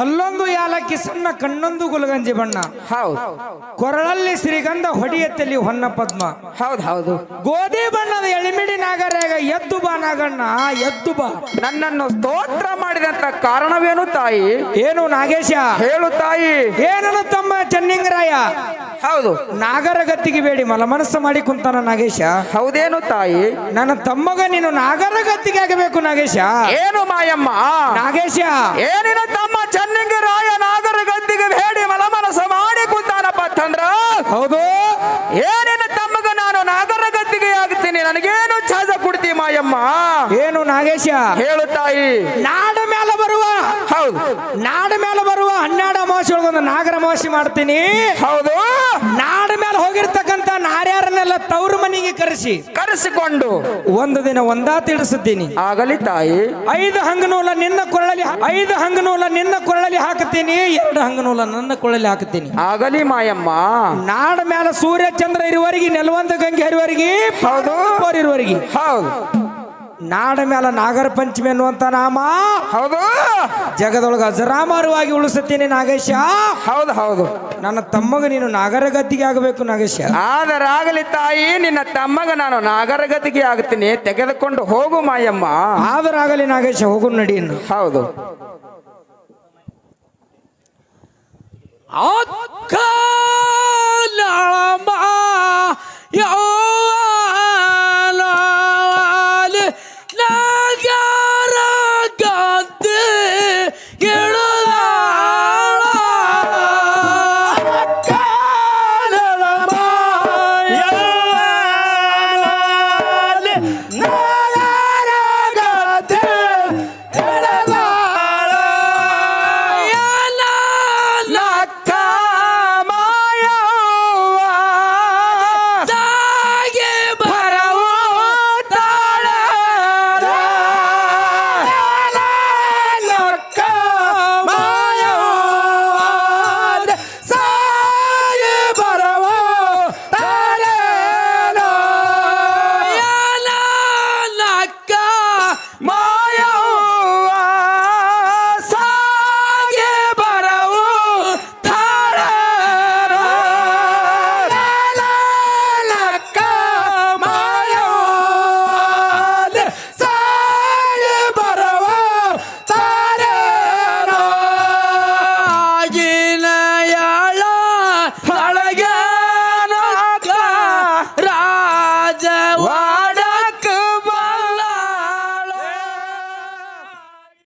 ಹಲ್ಲೊಂದು ಯಾಲಕ್ಕಿ ಸಣ್ಣ ಕಣ್ಣೊಂದು ಗುಲಗಂಜಿ ಬಣ್ಣ. ಹೌದು. ಕೊರಳಲ್ಲಿ ಶ್ರೀಗಂಧ ಹೊಡಿಯತ್ತಲ್ಲಿ ಹೊನ್ನ ಪದ್ಮ. ಹೌದು ಹೌದು. ಗೋಧಿ ಬಣ್ಣದ ಎಳಿಮಿಡಿ ನಾಗರೇಗ ಎದ್ದು ಬಾ ನಾಗಣ್ಣ ಎದ್ದು ಬಾ. ನನ್ನನ್ನು ಸ್ತೋತ್ರ ಮಾಡಿದಂತ ಕಾರಣವೇನು ತಾಯಿ? ಏನು ನಾಗೇಶ? ಹೇಳು ತಾಯಿ. ಏನನ್ನು ತಮ್ಮ ಚೆನ್ನಿಂಗರಾಯ? ಹೌದು. ನಾಗರ ಗತ್ತಿಗೆ ಬೇಡಿ ಮಲ ಮನಸ್ಸು ಮಾಡಿ ಕುಂತಾನ ನಾಗೇಶ. ಹೌದೇನು ತಾಯಿ? ನನ್ನ ತಮ್ಮಗ ನೀನು ನಾಗರ ಗತ್ತಿಗೆ ಆಗಬೇಕು ನಾಗೇಶ. ಏನು ಮಾಯಮ್ಮ? ನಾಗೇಶ. ಏನಿನ ತಮ್ಮ ಚೆನ್ನಿಂಗ ರಾಯ ನಾಗರ ಗದ್ದಿಗೆ ಬೇಡಿ ಮಲಮನಸ ಮಾಡಿ ಕುಂತಾನಪ್ಪ ಅಂತಂದ್ರ ಹೌದು? ಏನೇನು ತಮ್ಮಗ ನಾನು ನಾಗರ ಗದ್ದಿಗೆ ಆಗ್ತೀನಿ ನನಗೇನು ಛಾಜ ಕೊಡ್ತಿ ಮಾಯಮ್ಮ? ಏನು ನಾಗೇಶ? ಹೇಳು ತಾಯಿ. ನಾಡ ಮೇಲೆ ಬರುವ ಹೌದು. ನಾಡ ಮೇಲೆ ಬರುವ ಹನ್ನೆರಡು ಅಮಾವಾಸ್ಯೆ ಒಳಗೊಂದು ನಾಗರ ಅಮಾವಾಸ್ಯೆ ಮಾಡ್ತೀನಿ. ಹೌದು. ನಾಡ ಮೇಲೆ ಹೋಗಿರ್ತಕ್ಕಂತ ನಾರ್ಯಾರನ್ನೆಲ್ಲ ತವ್ರ ಮನೆಗೆ ಕರೆಸಿ ಕರೆಸಿಕೊಂಡು ಒಂದು ದಿನ ಒಂದಾ ತಿಳಿಸುತ್ತೀನಿ ಆಗಲಿ ತಾಯಿ. ಐದು ಹಂಗನೂಲ ನಿನ್ನ ಕೊರಳಲ್ಲಿ ಐದು ಹಂಗನೂಲ ನಿನ್ನ ಕೊರಳಲ್ಲಿ ಹಾಕುತ್ತೀನಿ ಎರಡು ಹಂಗನೂಲ ನನ್ನ ಕೊರಳಲ್ಲಿ ಹಾಕುತ್ತೀನಿ. ಆಗಲಿ ಮಾಯಮ್ಮ. ನಾಡ ಮೇಲೆ ಸೂರ್ಯ ಚಂದ್ರ ಇರುವವರೆಗೆ ನೆಲವಂತ ಗಂಗೆ ಇರುವವರಿಗೆ ಹೌದು. ಇರುವವರೆಗೆ ಹೌದು. ನಾಡ ಮೇಲ ನಾಗರ ಪಂಚಮಿ ಅನ್ನುವಂತ ನಾಮ. ಹೌದು. ಜಗದೊಳಗ ಅಜರಾಮಾರವಾಗಿ ಉಳಿಸುತ್ತೇನೆ ನಾಗೇಶ. ಹೌದು ಹೌದು. ನನ್ನ ತಮ್ಮಗ ನೀನು ನಾಗರ ಗತಿಗೆ ಆಗಬೇಕು ನಾಗೇಶ. ಆದರಾಗಲಿ ತಾಯಿ ನಿನ್ನ ತಮ್ಮಗ ನಾನು ನಾಗರಗತಿಗೆ ಆಗ್ತೀನಿ. ತೆಗೆದುಕೊಂಡು ಹೋಗು ಮಾಯಮ್ಮ. ಆದರಾಗಲಿ ನಾಗೇಶ ಹೋಗು ನಡಿ ಹೌದು. ಹೌದು